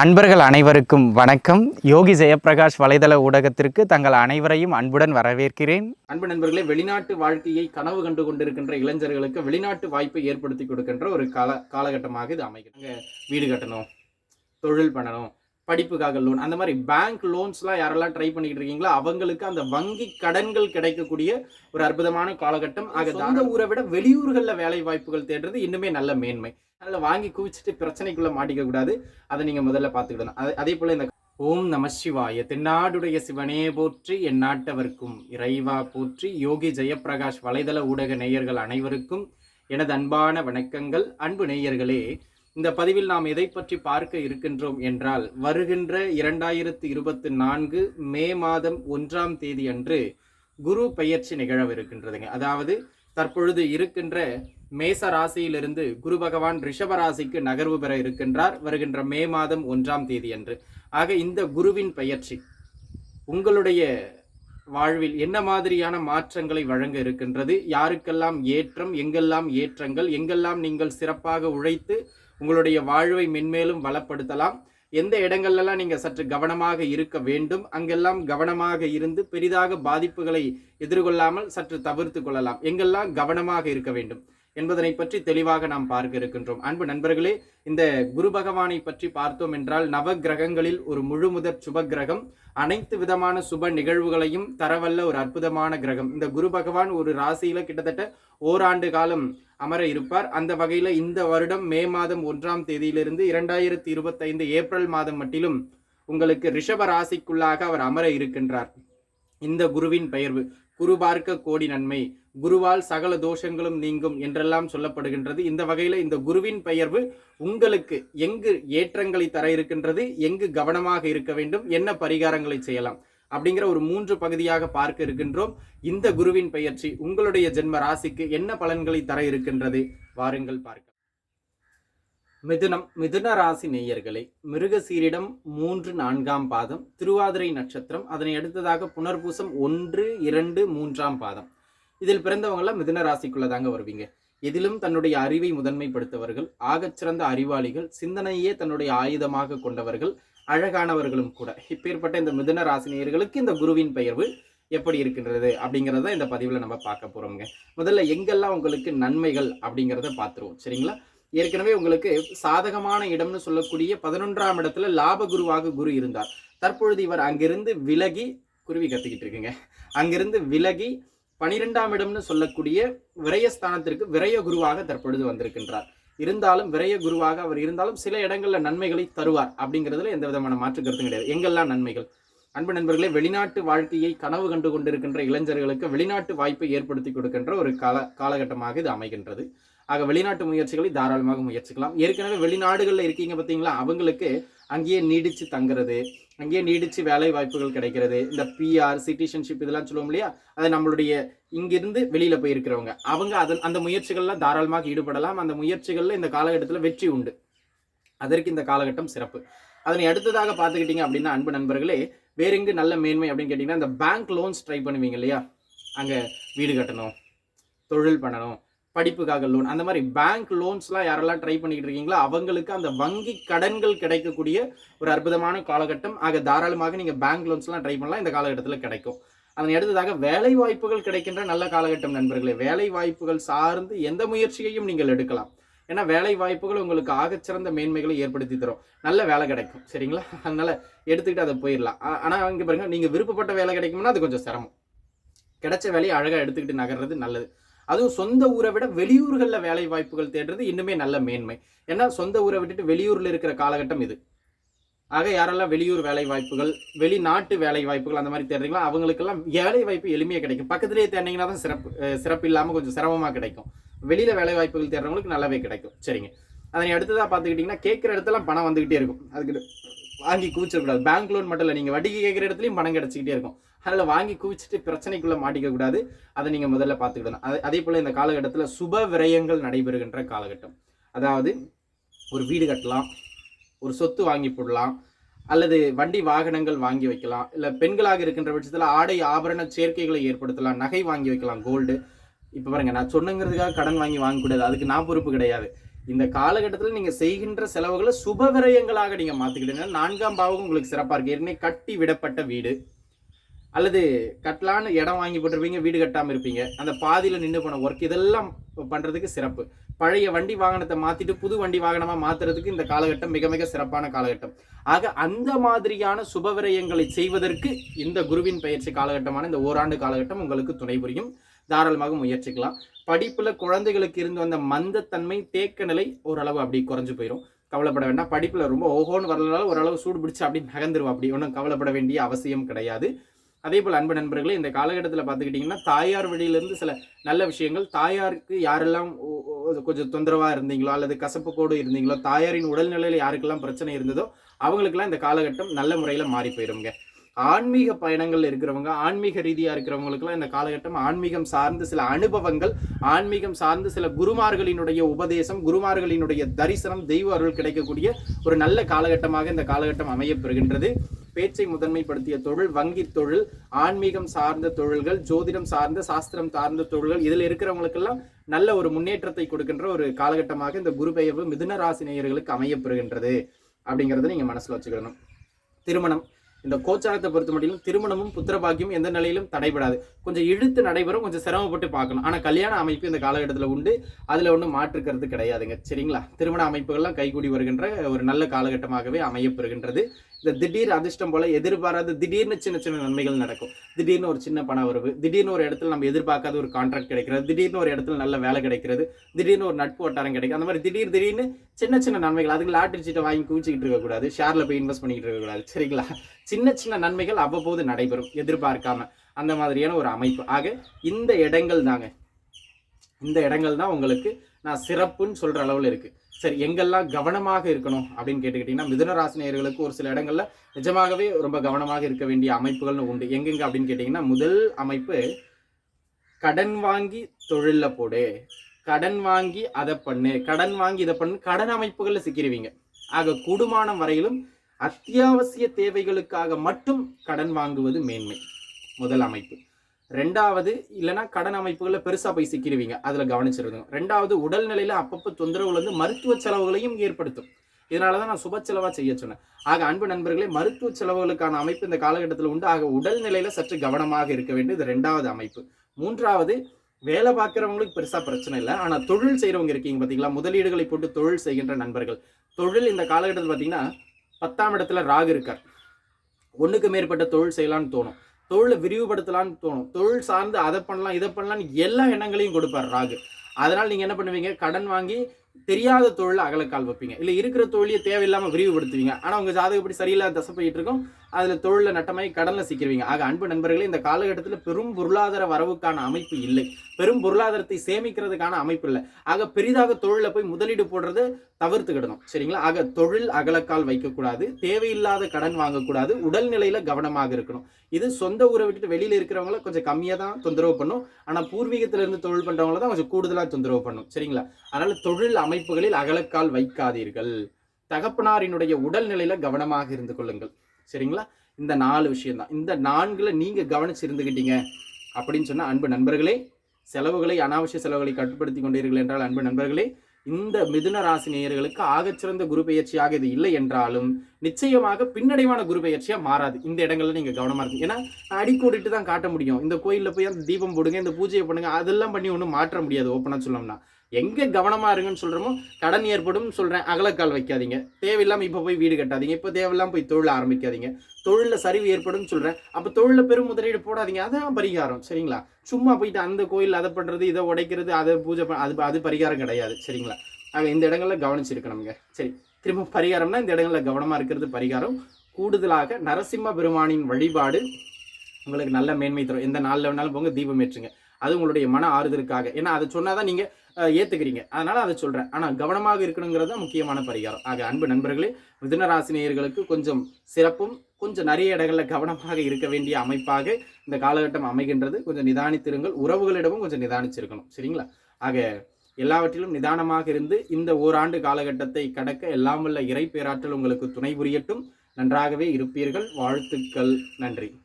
அன்பர்கள் அனைவருக்கும் வணக்கம். யோகி ஜெயபிரகாஷ் வலைதள ஊடகத்திற்கு தங்கள் அனைவரையும் அன்புடன் வரவேற்கிறேன். அன்பு நண்பர்களே வெளிநாட்டு வாழ்க்கையை கனவு கண்டு கொண்டிருக்கின்ற இளைஞர்களுக்கு வெளிநாட்டு வாய்ப்பை ஏற்படுத்தி கொடுக்கின்ற ஒரு கால காலகட்டமாக இது அமைகிறது. வீடு கட்டணும் தொழில் பண்ணணும் படிப்புக்காக லோன் அந்த மாதிரி பேங்க் லோன்ஸ்லாம் யாரெல்லாம் ட்ரை பண்ணிக்கிட்டு இருக்கீங்களோ அவங்களுக்கு அந்த வங்கி கடன்கள் கிடைக்கக்கூடிய ஒரு அற்புதமான காலகட்டம். ஆக சொந்த ஊரை விட வெளியூர்களில் வேலை வாய்ப்புகள் தேடுறது இன்னுமே நல்ல மேன்மை. அதில் வாங்கி குவிச்சிட்டு பிரச்சனைக்குள்ள மாட்டிக்க கூடாது. அதை நீங்க முதல்ல பார்த்துக்கிடணும். அதே- அதே போல இந்த ஓம் நம சிவாய. தென்னாடுடைய சிவனே போற்றி என் நாட்டவர்க்கும் இறைவா போற்றி. யோகி ஜெயப்பிரகாஷ் வலைதள ஊடக நேயர்கள் அனைவருக்கும் எனது அன்பான வணக்கங்கள். அன்பு நேயர்களே இந்த பதிவில் நாம் எதை பற்றி பார்க்க இருக்கின்றோம் என்றால் வருகின்ற இரண்டாயிரத்து இருபத்தி நான்கு மே மாதம் ஒன்றாம் தேதி அன்று குரு பெயர்ச்சி நிகழவிருக்கின்றதுங்க. அதாவது தற்பொழுது இருக்கின்ற மேச ராசியிலிருந்து குரு பகவான் ரிஷப ராசிக்கு நகர்வு பெற இருக்கின்றார் வருகின்ற மே மாதம் ஒன்றாம் தேதி அன்று ஆக இந்த குருவின் பெயர்ச்சி உங்களுடைய வாழ்வில் என்ன மாதிரியான மாற்றங்களை வழங்க இருக்கின்றது? யாருக்கெல்லாம் ஏற்றம் எங்கெல்லாம் ஏற்றங்கள் எங்கெல்லாம் நீங்கள் சிறப்பாக உழைத்து உங்களுடைய வாழ்வை மென்மேலும் வளப்படுத்தலாம். எந்த இடங்கள்லாம் நீங்க சற்று கவனமாக இருக்க வேண்டும் அங்கெல்லாம் கவனமாக இருந்து பெரிதாக பாதிப்புகளை எதிர்கொள்ளாமல் சற்று தவிர்த்து கொள்ளலாம். எங்கெல்லாம் கவனமாக இருக்க வேண்டும்? என்பதனை பற்றி தெளிவாக நாம் பார்க்க இருக்கின்றோம். அன்பு நண்பர்களே இந்த குரு பகவானை பற்றி பார்த்தோம் என்றால் நவ கிரகங்களில் ஒரு முழு முதற் சுப கிரகம் அனைத்து விதமான சுப நிகழ்வுகளையும் தரவல்ல ஒரு அற்புதமான கிரகம். இந்த குரு பகவான் ஒரு ராசியில கிட்டத்தட்ட ஓராண்டு காலம் அமர இருப்பார். அந்த வகையில இந்த வருடம் மே மாதம் ஒன்றாம் தேதியிலிருந்து இரண்டாயிரத்தி இருபத்தைந்து ஏப்ரல் மாதம் மட்டிலும் உங்களுக்கு ரிஷப ராசிக்குள்ளாக அவர் அமர இருக்கின்றார். இந்த குருவின் பெயர்வு குரு பார்க்க கோடி நன்மை குருவால் சகல தோஷங்களும் நீங்கும் என்றெல்லாம் சொல்லப்படுகின்றது. இந்த வகையில் இந்த குருவின் பெயர்வு உங்களுக்கு எங்கு ஏற்றங்களை தர இருக்கின்றது எங்கு கவனமாக இருக்க வேண்டும் என்ன பரிகாரங்களை செய்யலாம் அப்படிங்கிற ஒரு மூன்று பகுதியாக பார்க்க இருக்கின்றோம். இந்த குருவின் பெயர்ச்சி உங்களுடைய ஜென்ம ராசிக்கு என்ன பலன்களை தர இருக்கின்றது வாருங்கள் பார்க்க மிதுனம் மிதுன ராசி நேயர்களே மிருகசீரிடம் மூன்று நான்காம் பாதம் திருவாதிரை நட்சத்திரம் அதனை அடுத்ததாக புனர்பூசம் ஒன்று இரண்டு மூன்றாம் பாதம். இதில் பிறந்தவங்களாம் மிதுன ராசிக்குள்ள தாங்க வருவீங்க. எதிலும் தன்னுடைய அறிவை முதன்மைப்படுத்தவர்கள் ஆகச்சிறந்த அறிவாளிகள் சிந்தனையே தன்னுடைய ஆயுதமாக கொண்டவர்கள் அழகானவர்களும் கூட. இப்பேற்பட்ட இந்த மிதுன ராசினியர்களுக்கு இந்த குருவின் பெயர்வு எப்படி இருக்கின்றது அப்படிங்கிறத இந்த பதிவில் நம்ம பார்க்க போகிறோம்ங்க முதல்ல எங்கெல்லாம் உங்களுக்கு நன்மைகள் அப்படிங்கிறத பார்த்துருவோம். சரிங்களா? ஏற்கனவே உங்களுக்கு சாதகமான இடம்னு சொல்லக்கூடிய பதினொன்றாம் இடத்துல லாப குருவாக குரு இருந்தார். தற்பொழுது இவர் அங்கிருந்து விலகி குருவி கத்துக்கிட்டு இருக்குங்க. அங்கிருந்து விலகி பனிரெண்டாம் இடம்னு சொல்லக்கூடிய விரயஸ்தானத்திற்கு விரய குருவாக தற்பொழுது வந்திருக்கின்றார். இருந்தாலும் விரய குருவாக அவர் இருந்தாலும் சில இடங்கள்ல நன்மைகளை தருவார் அப்படிங்கிறதுல எந்த விதமான மாற்று கருத்தும் கிடையாது. எங்கெல்லாம் நன்மைகள்? அன்பு நண்பர்களே வெளிநாட்டு வாழ்க்கையை கனவு கண்டு கொண்டிருக்கின்ற இளைஞர்களுக்கு வெளிநாட்டு வாய்ப்பை ஏற்படுத்தி கொடுக்கின்ற ஒரு கால காலகட்டமாக இது அமைகின்றது. ஆக வெளிநாட்டு முயற்சிகளை தாராளமாக முயற்சிக்கலாம். ஏற்கனவே வெளிநாடுகளில் இருக்கீங்க பார்த்தீங்களா? அவங்களுக்கு அங்கேயே நீடிச்சு தங்குறது அங்கேயே நீடிச்சு வேலை வாய்ப்புகள் கிடைக்கிறது. இந்த பிஆர் சிட்டிசன்ஷிப் இதெல்லாம் சொல்லுவோம் இல்லையா? அது நம்மளுடைய இங்கிருந்து வெளியில போயிருக்கிறவங்க. அவங்க அதன் அந்த முயற்சிகள்லாம் தாராளமாக ஈடுபடலாம். அந்த முயற்சிகள்ல இந்த காலகட்டத்தில் வெற்றி உண்டு. அதற்கு இந்த காலகட்டம் சிறப்பு. அதனை அடுத்ததாக பார்த்துக்கிட்டீங்க அப்படின்னா அன்பு நண்பர்களே வேற எங்கு நல்ல மேன்மை அப்படின்னு கேட்டிங்கன்னா இந்த பேங்க் லோன்ஸ் ட்ரை பண்ணுவீங்க இல்லையா? அங்கே வீடு கட்டணும் தொழில் பண்ணணும் படிப்புக்காக லோன் அந்த மாதிரி பேங்க் லோன்ஸ்லாம் யாரெல்லாம் ட்ரை பண்ணிக்கிட்டு இருக்கீங்களோ அவங்களுக்கு அந்த வங்கி கடன்கள் கிடைக்கக்கூடிய ஒரு அற்புதமான காலகட்டம். ஆக தாராளமாக நீங்கள் பேங்க் லோன்ஸ்லாம் ட்ரை பண்ணலாம். இந்த காலகட்டத்தில் கிடைக்கும். அதனை அடுத்ததாக வேலை வாய்ப்புகள் கிடைக்கின்ற நல்ல காலகட்டம் நண்பர்களே. வேலை வாய்ப்புகள் சார்ந்து எந்த முயற்சியையும் நீங்கள் எடுக்கலாம். ஏன்னா வேலை வாய்ப்புகள் உங்களுக்கு ஆகச்சிறந்த மேன்மைகளை ஏற்படுத்தி தரும். நல்ல வேலை கிடைக்கும். சரிங்களா? அதனால எடுத்துக்கிட்டு அதை போயிடலாம். ஆனால் இங்கே பாருங்கள் பாருங்க விருப்பப்பட்ட வேலை கிடைக்கும்னா அது கொஞ்சம் சிரமம். கிடைச்ச வேலையை அழகாக எடுத்துக்கிட்டு நகர்றது நல்லது. அதுவும் சொந்த ஊரை விட வெளியூர்களில் வேலை வாய்ப்புகள் தேடுறது இன்னுமே நல்ல மேன்மை. ஏன்னா சொந்த ஊரை விட்டுட்டு வெளியூரில் இருக்கிற காலகட்டம் இது. ஆக யாரெல்லாம் வெளியூர் வேலை வாய்ப்புகள் வெளிநாட்டு வேலை வாய்ப்புகள் அந்த மாதிரி தேடுறீங்களோ அவங்களுக்கெல்லாம் வேலை வாய்ப்பு எளிமையாக கிடைக்கும். பக்கத்துலேயே தேடினீங்கன்னா தான் சிறப்பு சிறப்பு இல்லாமல் கொஞ்சம் சிரமமாக கிடைக்கும். வெளியில் வேலை வாய்ப்புகள் தேடுறவங்களுக்கு நல்லாவே கிடைக்கும். சரிங்க. அதனை அடுத்ததாக பார்த்துக்கிட்டிங்கன்னா கேட்குற இடத்துல பணம் வந்துக்கிட்டே இருக்கும். அதுக்கு வாங்கி கூச்சிடக்கூடாது பேங்க் லோன் மட்டும் இல்லை நீங்கள் வட்டிக்கு கேட்குற இடத்துலையும் பணம் கிடைச்சிக்கிட்டே இருக்கும். அதில் வாங்கி குவிச்சிட்டு பிரச்சனைக்குள்ளே மாட்டிக்கக்கூடாது அதை நீங்கள் முதல்ல பார்த்துக்கிடணும். அதே அதே போல் இந்த காலகட்டத்தில் சுப விரயங்கள் நடைபெறுகின்ற காலகட்டம். அதாவது ஒரு வீடு கட்டலாம் ஒரு சொத்து வாங்கி போடலாம் அல்லது வண்டி வாகனங்கள் வாங்கி வைக்கலாம் இல்லை பெண்களாக இருக்கின்ற பட்சத்தில் ஆடை ஆபரண சேர்க்கைகளை ஏற்படுத்தலாம் நகை வாங்கி வைக்கலாம் கோல்டு. இப்போ பாருங்க நான் சொன்னுங்கிறதுக்காக கடன் வாங்கி வாங்கக்கூடாது. அதுக்கு நான் பொறுப்பு கிடையாது. இந்த காலகட்டத்தில் நீங்கள் செய்கின்ற செலவுகளை சுப விரயங்களாக நீங்கள் மாற்றிக்கிட்டீங்கன்னா நான்காம் பாவம் உங்களுக்கு சிறப்பாக இருக்கு. ஏற்கனவே கட்டி விடப்பட்ட வீடு. அல்லது கட்டலான்னு இடம் வாங்கி போட்டிருப்பீங்க வீடு கட்டாமல் இருப்பீங்க. அந்த பாதியில் நின்று போன ஒர்க் இதெல்லாம் பண்ணுறதுக்கு சிறப்பு. பழைய வண்டி வாகனத்தை மாற்றிட்டு புது வண்டி வாகனமாக மாற்றுறதுக்கு இந்த காலகட்டம் மிக மிக சிறப்பான காலகட்டம். ஆக அந்த மாதிரியான சுப விரயங்களை செய்வதற்கு இந்த குருவின் பயிற்சி காலகட்டமான இந்த ஓராண்டு காலகட்டம் உங்களுக்கு துணை புரியும். தாராளமாக முயற்சிக்கலாம். படிப்பில் குழந்தைகளுக்கு இருந்து வந்த மந்தத்தன்மை தேக்க நிலை ஓரளவு அப்படி குறைஞ்சு போயிடும் கவலைப்பட வேண்டாம். படிப்பில் ரொம்ப ஓஹோன்னு வரலனால ஓரளவு சூடு பிடிச்சி அப்படி நகர்ந்துருவா அப்படி ஒன்றும் கவலைப்பட வேண்டிய அவசியம் கிடையாது. அதே போல் அன்பு நண்பர்களே இந்த காலகட்டத்தில் பார்த்துக்கிட்டிங்கன்னா தாயார் வழியிலேருந்து சில நல்ல விஷயங்கள் தாயாருக்கு யாரெல்லாம் கொஞ்சம் தொந்தரவாக இருந்தீங்களோ அல்லது கசப்புக்கோடு இருந்தீங்களோ தாயாரின் உடல்நிலையில் யாருக்கெல்லாம் பிரச்சனை இருந்ததோ அவங்களுக்கெல்லாம் இந்த காலகட்டம் நல்ல முறையில் மாறி போயிருங்க ஆன்மீக பயணங்கள் இருக்கிறவங்க ஆன்மீக ரீதியாக இருக்கிறவங்களுக்குலாம் இந்த காலகட்டம் ஆன்மீகம் சார்ந்து சில அனுபவங்கள் ஆன்மீகம் சார்ந்து சில குருமார்களினுடைய உபதேசம் குருமார்களினுடைய தரிசனம் தெய்வ அருள் கிடைக்கக்கூடிய ஒரு நல்ல காலகட்டமாக இந்த காலகட்டம் அமையப்பெறுகின்றது பேச்சை முதன்மைப்படுத்திய தொழில் வங்கி தொழில் ஆன்மீகம் சார்ந்த தொழில்கள் ஜோதிடம் சார்ந்த சாஸ்திரம் சார்ந்த தொழில்கள் இதில் இருக்கிறவங்களுக்கெல்லாம் நல்ல ஒரு முன்னேற்றத்தை கொடுக்கின்ற ஒரு காலகட்டமாக இந்த குரு பெயர்வு மிதுன ராசி நேயர்களுக்கு அமையப்பெறுகின்றது அப்படிங்கிறத நீங்கள் மனசில் வச்சுக்கணும். திருமணம். இந்த கோச்சாரத்தை பொறுத்த மட்டும் திருமணமும் புத்திரபாக்கியம் எந்த நிலையிலும் தடைபடாது. கொஞ்சம் இழுத்து நடைபெறும் கொஞ்சம் சிரமப்பட்டு பார்க்கணும். ஆனால் கல்யாண அமைப்பு இந்த காலகட்டத்தில் உண்டு. அதில் ஒன்றும் மாற்றுக்கிறது கிடையாதுங்க. சரிங்களா? திருமண அமைப்புகள்லாம் கைகூடி வருகின்ற ஒரு நல்ல காலகட்டமாகவே அமையப்பெறுகின்றது. இந்த திடீர் அதிர்ஷ்டம் போல எதிர்பாராத திடீர்னு சின்ன சின்ன நன்மைகள் நடக்கும். திடீர்னு ஒரு சின்ன பண வரவு திடீர்னு ஒரு இடத்துல நம்ம எதிர்பார்க்காத ஒரு கான்ட்ராக்ட் கிடைக்கிறது திடீர்னு ஒரு இடத்துல நல்ல வேலை கிடைக்கிறது திடீர்னு ஒரு நட்பு வட்டாரம் கிடைக்கும் அந்த மாதிரி திடீர் திடீர்னு சின்ன சின்ன நன்மைகள் அதுக்கு லாட்டரி சீட்டை வாங்கி குவிச்சிக்கிட்டு இருக்கக்கூடாது ஷேரில் போய் இன்வெஸ்ட் பண்ணிக்கிட்டு இருக்கக்கூடாது சரிங்களா? சின்ன சின்ன நன்மைகள் அவ்வப்போது நடைபெறும் எதிர்பார்க்காம. அந்த மாதிரியான ஒரு அமைப்பு. ஆக இந்த இடங்கள் தாங்க. இந்த இடங்கள் தான் உங்களுக்கு நான் சிறப்புன்னு சொல்கிற அளவில் இருக்குது சரி எங்கெல்லாம் கவனமாக இருக்கணும் அப்படின்னு கேட்டுக்கிட்டீங்கன்னா மிதுன ராசினியர்களுக்கு ஒரு சில இடங்கள்ல நிஜமாகவே ரொம்ப கவனமாக இருக்க வேண்டிய அமைப்புகள்னு உண்டு. எங்கெங்க அப்படின்னு கேட்டிங்கன்னா முதல் அமைப்பு கடன் வாங்கி தொழிலில் போடு. கடன் வாங்கி அதை பண்ணு. கடன் வாங்கி இதை பண்ணு. கடன் அமைப்புகளில் சிக்கிடுவீங்க ஆக கூடுமானம் வரையிலும் அத்தியாவசிய தேவைகளுக்காக மட்டும் கடன் வாங்குவது மேன்மை. முதல் அமைப்பு. ரெண்டாவது இல்லைன்னா கடன் அமைப்புகளில் பெருசாக போய் சிக்கிடுவீங்க அதில் கவனிச்சிருக்கணும். ரெண்டாவது உடல்நிலையில் அப்பப்போ தொந்தரவுகள் வந்து மருத்துவ செலவுகளையும் ஏற்படுத்தும். இதனால தான் நான் சுப செலவாக செய்ய சொன்னேன். ஆக அன்பு நண்பர்களே மருத்துவ செலவுகளுக்கான அமைப்பு இந்த காலகட்டத்தில் உண்டு ஆக உடல்நிலையில் சற்று கவனமாக இருக்க வேண்டியது இது ரெண்டாவது அமைப்பு. மூன்றாவது வேலை பார்க்குறவங்களுக்கு பெருசாக பிரச்சனை இல்லை. ஆனால் தொழில் செய்கிறவங்க இருக்கீங்க பார்த்தீங்களா முதலீடுகளை போட்டு தொழில் செய்கின்ற நண்பர்கள். தொழில் இந்த காலகட்டத்தில் பார்த்தீங்கன்னா பத்தாம் இடத்துல ராகு இருக்கார். ஒன்றுக்கு மேற்பட்ட தொழில் செய்யலான்னு தோணும். தொழிலை விரிவுபடுத்தலாம்னு தோணும். தொழில் சார்ந்து அதை பண்ணலாம் இதை பண்ணலாம்னு எல்லா எண்ணங்களையும் கொடுப்பார் ராகு. அதனால் நீங்க என்ன பண்ணுவீங்க? கடன் வாங்கி தெரியாத தொழில அகலக்கால் வைப்பீங்க. இல்ல இருக்கிற தொழிலையே தேவையில்லாம விரிவுபடுத்துவீங்க. ஆனா உங்க ஜாதகப்படி சரியில்லாத தசை போயிட்டு இருக்கும் அதில் தொழிலில் நட்டமாய் கடனில் சிக்கிருவீங்க. ஆக அன்பு நண்பர்களே இந்த காலகட்டத்தில் பெரும் பொருளாதார வரவுக்கான அமைப்பு இல்லை. பெரும் பொருளாதாரத்தை சேமிக்கிறதுக்கான அமைப்பு இல்லை. ஆக பெரிதாக தொழிலில் போய் முதலீடு போடுறது தவிர்த்துக்கிடணும். சரிங்களா? ஆக தொழில் அகலக்கால் வைக்கக்கூடாது தேவையில்லாத கடன் வாங்கக்கூடாது உடல்நிலையில் கவனமாக இருக்கணும். இது சொந்த ஊரை விட்டுட்டு வெளியில் இருக்கிறவங்கள கொஞ்சம் கம்மியாக தான் தொந்தரவு பண்ணும். ஆனால் பூர்வீகத்திலிருந்து தொழில் பண்ணுறவங்கள தான் கொஞ்சம் கூடுதலாக தொந்தரவு பண்ணும். சரிங்களா? அதனால் தொழில் அமைப்புகளில் அகலக்கால் வைக்காதீர்கள். தகப்பனாரினுடைய உடல்நிலையில கவனமாக இருந்து கொள்ளுங்கள். சரிங்களா? இந்த நாலு விஷயம்தான். இந்த நான்குல நீங்க கவனிச்சு இருந்துக்கிட்டீங்க அப்படின்னு சொன்னா அன்பு நண்பர்களே செலவுகளை அனாவசிய செலவுகளை கட்டுப்படுத்தி கொண்டீர்கள் என்றால் அன்பு நண்பர்களே இந்த மிதுன ராசி நேயர்களுக்கு ஆகச்சிறந்த குரு பெயர்ச்சியாக இது இல்லை என்றாலும் நிச்சயமாக பின்னடைவான குரு பெயர்ச்சியாக மாறாது. இந்த இடங்கள்ல நீங்க கவனமா இருக்கு ஏன்னா நான் அடிக்கோடிட்டு தான் காட்ட முடியும். இந்த கோயிலில் போய் அந்த தீபம் போடுங்க இந்த பூஜையை பண்ணுங்க அதெல்லாம் பண்ணி ஒன்றும் மாற்ற முடியாது ஓப்பனாக சொல்லணும்னா. எங்க கவனமா இருங்கன்னு சொல்றோமோ கடன் ஏற்படும் சொல்றேன் அகலக்கால் வைக்காதீங்க. தேவையில்லாம இப்ப போய் வீடு கட்டாதீங்க. இப்ப தேவையில்லாம போய் தொழில் ஆரம்பிக்காதீங்க. தொழில சரிவு ஏற்படும் சொல்றேன். அப்ப தொழில பெரும் முதலீடு போடாதீங்க. அதான் பரிகாரம். சரிங்களா? சும்மா போயிட்டு அந்த கோயில் அதை பண்றது இதை உடைக்கிறது அதை பூஜை அது அது பரிகாரம் கிடையாது. சரிங்களா? ஆக இந்த இடங்கள்ல கவனிச்சிருக்கணுங்க சரி. திரும்ப பரிகாரம்னா இந்த இடங்கள்ல கவனமா இருக்கிறது பரிகாரம். கூடுதலாக நரசிம்ம பெருமானின் வழிபாடு உங்களுக்கு நல்ல மேன்மை தரும். எந்த நாளில் வேணாலும் போங்க தீபம் ஏற்றுங்க. அது உங்களுடைய மன ஆறுதலுக்காக. ஏன்னா அதை சொன்னாதான் நீங்க நீங்கள் ஏத்துக்கிறீங்க. அதனால அதை சொல்றேன். ஆனா கவனமாக இருக்கணுங்கிறது தான் முக்கியமான பரிகாரம். ஆக அன்பு நண்பர்களே மிதுனராசினியர்களுக்கு கொஞ்சம் சிறப்பும் கொஞ்சம் நிறைய இடங்களில் கவனமாக இருக்க வேண்டிய அமைப்பாக இந்த காலகட்டம் அமைகின்றது. கொஞ்சம் நிதானித்திருங்கள். உறவுகளிடமும் கொஞ்சம் நிதானிச்சிருக்கணும். சரிங்களா? ஆக எல்லாவற்றிலும் நிதானமாக இருந்து இந்த ஓராண்டு காலகட்டத்தை கடக்க எல்லாம் வல்ல இறை பேராற்றல் உங்களுக்கு துணை புரியட்டும். நன்றாகவே இருப்பீர்கள். வாழ்த்துக்கள். நன்றி.